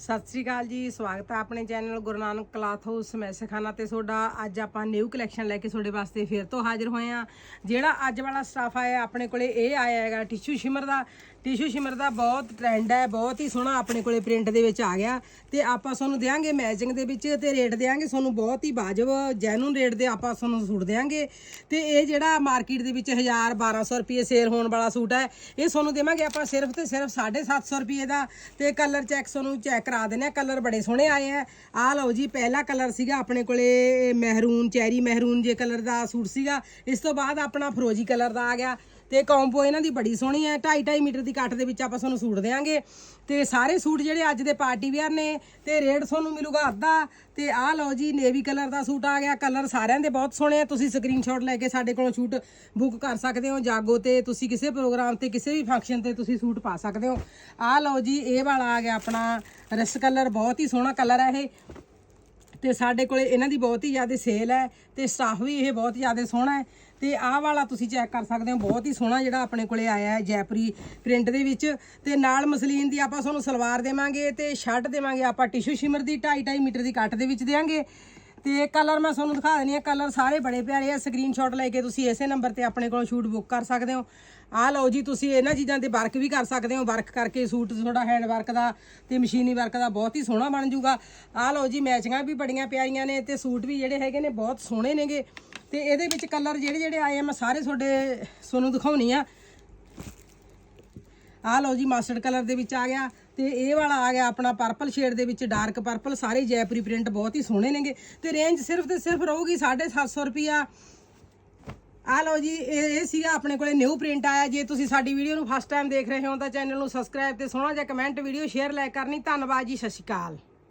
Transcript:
ਸਤਿ ਸ੍ਰੀ ਅਕਾਲ ਜੀ, ਸਵਾਗਤ ਹੈ ਆਪਣੇ channel Guru Nanak cloth house Maisekhana ਤੇ ਤੁਹਾਡਾ ਅੱਜ ਆਪਾਂ ਨਿਊ ਕਲੈਕਸ਼ਨ ਲੈ ਕੇ ਤੁਹਾਡੇ ਵਾਸਤੇ ਫੇਰ ਤੋਂ ਹਾਜ਼ਰ ਹੋਏ ਆ ਜਿਹੜਾ ਅੱਜ ਵਾਲਾ ਸਟਾਫ ਆਇਆ, ਆਪਣੇ ਕੋਲੇ ਇਹ ਆਇਆ ਹੈਗਾ ਟਿਸ਼ੂ ਸ਼ਿਮਰ ਦਾ। ਟਿਸ਼ੂ ਸ਼ਿਮਰ ਦਾ ਬਹੁਤ ਟ੍ਰੈਂਡ ਹੈ, ਬਹੁਤ ਹੀ ਸੋਹਣਾ ਆਪਣੇ ਕੋਲੇ ਪ੍ਰਿੰਟ ਦੇ ਵਿੱਚ ਆ ਗਿਆ। ਤੇ ਆਪਾਂ ਤੁਹਾਨੂੰ ਦੇਾਂਗੇ ਮੈਚਿੰਗ ਦੇ ਵਿੱਚ ਤੇ ਰੇਟ ਦੇਾਂਗੇ ਤੁਹਾਨੂੰ ਬਹੁਤ ਹੀ ਵਾਜਬ ਜੈਨੂਨ ਰੇਟ ਦੇ ਆਪਾਂ ਤੁਹਾਨੂੰ ਸੂਟ ਦੇਾਂਗੇ ਤੇ ਇਹ ਜਿਹੜਾ ਮਾਰਕੀਟ ਦੇ ਵਿੱਚ 1000 1200 ਰੁਪਏ ਸੇਲ ਹੋਣ ਵਾਲਾ ਸੂਟ ਹੈ, ਇਹ ਤੁਹਾਨੂੰ ਦੇਵਾਂਗੇ ਆਪਾਂ ਸਿਰਫ ਤੇ ਸਿਰਫ 750 ਰੁਪਏ ਦਾ। ਤੇ ਕਲਰ ਚੈੱਕ ਤੁਹਾਨੂੰ ਚੈੱਕ ਕਰਾ ਦਿੰਦੇ ਆ ਕਲਰ ਬੜੇ ਸੋਹਣੇ ਆਏ ਆ। ਆਹ ਲਓ ਜੀ, ਪਹਿਲਾ ਕਲਰ ਸੀਗਾ ਆਪਣੇ ਕੋਲੇ ਮਹਿਰੂਨ, ਚੈਰੀ ਮਹਿਰੂਨ ਜੇ ਕਲਰ ਦਾ ਸੂਟ ਸੀਗਾ। ਇਸ ਤੋਂ ਬਾਅਦ ਆਪਣਾ ਫਰੋਜੀ ਕਲਰ ਦਾ ਆ ਗਿਆ। ਤੇ ਕੰਬੋ ਇਹਨਾਂ ਦੀ ਬੜੀ ਸੋਹਣੀ ਹੈ 2.5 2.5 ਮੀਟਰ ਦੀ ਕੱਟ ਦੇ ਵਿੱਚ ਆਪਾਂ ਤੁਹਾਨੂੰ ਸੂਟ ਦੇਵਾਂਗੇ ਤੇ ਸਾਰੇ ਸੂਟ ਜਿਹੜੇ ਅੱਜ ਦੇ ਪਾਰਟੀ ਵੇਅਰ ਨੇ, ਤੇ ਰੇਟ ਤੁਹਾਨੂੰ ਮਿਲੂਗਾ ਅੱਧਾ। ਤੇ ਆਹ ਲਓ ਜੀ, ਨੇਵੀ ਕਲਰ ਦਾ ਸੂਟ ਆ ਗਿਆ। ਕਲਰ ਸਾਰਿਆਂ ਦੇ ਬਹੁਤ ਸੋਹਣੇ ਆ। ਤੁਸੀਂ ਸਕਰੀਨਸ਼ਾਟ ਲੈ ਕੇ ਸਾਡੇ ਕੋਲੋਂ ਸੂਟ ਬੁੱਕ ਕਰ ਸਕਦੇ ਹੋ। ਜਾਗੋ ਤੇ ਤੁਸੀਂ ਕਿਸੇ ਪ੍ਰੋਗਰਾਮ ਤੇ, ਕਿਸੇ ਵੀ ਫੰਕਸ਼ਨ ਤੇ ਤੁਸੀਂ ਸੂਟ ਪਾ ਸਕਦੇ ਹੋ। ਆਹ ਲਓ ਜੀ, ਇਹ ਵਾਲਾ ਆ ਗਿਆ ਆਪਣਾ ਰਸ ਕਲਰ ਬਹੁਤ ਹੀ ਸੋਹਣਾ ਕਲਰ ਹੈ ਇਹ। ਤੇ ਸਾਡੇ ਕੋਲੇ ਇਹਨਾਂ ਦੀ ਬਹੁਤ ਹੀ ਜ਼ਿਆਦਾ ਸੇਲ ਹੈ ਤੇ ਸਟਾਫ ਵੀ ਇਹ ਬਹੁਤ ਜ਼ਿਆਦਾ ਸੋਹਣਾ ਹੈ। ਤੇ ਆਹ ਵਾਲਾ ਤੁਸੀਂ ਚੈੱਕ ਕਰ ਸਕਦੇ ਹੋ, ਬਹੁਤ ਹੀ ਸੋਹਣਾ ਜਿਹੜਾ ਆਪਣੇ ਕੋਲੇ ਆਇਆ ਹੈ ਜੈਪਰੀ ਪ੍ਰਿੰਟ ਦੇ ਵਿੱਚ। ਤੇ ਨਾਲ ਮਸਲੀਨ ਦੀ ਆਪਾਂ ਤੁਹਾਨੂੰ ਸਲਵਾਰ ਦੇਵਾਂਗੇ ਤੇ ਸ਼ਰਟ ਦੇਵਾਂਗੇ, ਆਪਾਂ ਟਿਸ਼ੂ ਸ਼ਿਮਰ ਦੀ 2.5 2.5 ਮੀਟਰ ਦੀ ਕੱਟ ਦੇ ਵਿੱਚ ਦੇਵਾਂਗੇ। ਤੇ ਕਲਰ ਮੈਂ ਤੁਹਾਨੂੰ ਦਿਖਾ ਦਿੰਦੀ ਆ ਕਲਰ ਸਾਰੇ ਬੜੇ ਪਿਆਰੇ ਆ। ਸਕਰੀਨਸ਼ਾਟ ਲੈ ਕੇ ਤੁਸੀਂ ਇਸੇ ਨੰਬਰ ਤੇ ਆਪਣੇ ਕੋਲੋਂ ਸ਼ੂਟ ਬੁੱਕ ਕਰ ਸਕਦੇ ਹੋ। ਆਹ ਲਓ ਜੀ, ਤੁਸੀਂ ਇਹਨਾਂ ਚੀਜ਼ਾਂ ਤੇ ਵਰਕ ਵੀ ਕਰ ਸਕਦੇ ਹੋ। ਵਰਕ ਕਰਕੇ ਸੂਟ ਤੁਹਾਡਾ ਹੈਂਡ ਵਰਕ ਦਾ ਤੇ ਮਸ਼ੀਨੀ ਵਰਕ ਦਾ ਬਹੁਤ ਹੀ ਸੋਹਣਾ ਬਣ ਜਾਊਗਾ। ਆਹ ਲਓ ਜੀ ਮੈਚਿੰਗਾਂ ਵੀ ਬੜੀਆਂ ਪਿਆਰੀਆਂ ਨੇ ਤੇ ਸੂਟ ਵੀ ਜਿਹੜੇ ਹੈਗੇ ਨੇ ਬਹੁਤ ਸੋਹਣੇ ਨੇਗੇ। ਤੇ ਇਹਦੇ ਵਿੱਚ ਕਲਰ ਜਿਹੜੇ ਜਿਹੜੇ ਆਏ ਆ, ਮੈਂ ਸਾਰੇ ਤੁਹਾਡੇ ਤੁਹਾਨੂੰ ਦਿਖਾਉਣੀ ਆ। ਆਹ ਲਓ ਜੀ ਮਸਟਰਡ ਕਲਰ ਦੇ ਵਿੱਚ ਆ ਗਿਆ। ਤੇ ਇਹ ਵਾਲਾ ਆ ਗਿਆ ਆਪਣਾ ਪਰਪਲ ਸ਼ੇਡ ਦੇ ਵਿੱਚ ਡਾਰਕ ਪਰਪਲ ਸਾਰੇ ਜੈਪਰੀ ਪ੍ਰਿੰਟ ਬਹੁਤ ਹੀ ਸੋਹਣੇ ਨੇਗੇ ਤੇ ਰੇਂਜ ਸਿਰਫ ਤੇ ਸਿਰਫ ਰਹੂਗੀ 750 ਰੁਪਿਆ ਆ ਲਓ ਜੀ, ਇਹ ਇਹ ਸੀਗਾ ਆਪਣੇ ਕੋਲੇ ਨਿਊ ਪ੍ਰਿੰਟ ਆਇਆ। ਜੇ ਤੁਸੀਂ ਸਾਡੀ ਵੀਡੀਓ ਨੂੰ ਫਸਟ ਟਾਈਮ ਦੇਖ ਰਹੇ ਹੋ ਤਾਂ ਚੈਨਲ ਨੂੰ ਸਬਸਕ੍ਰਾਈਬ ਤੇ ਸੋਹਣਾ ਜਿਹਾ ਕਮੈਂਟ ਵੀਡੀਓ ਸ਼ੇਅਰ ਲਾਈਕ ਕਰਨੀ। ਧੰਨਵਾਦ ਜੀ, ਸਤਿ ਸ਼੍ਰੀ ਅਕਾਲ।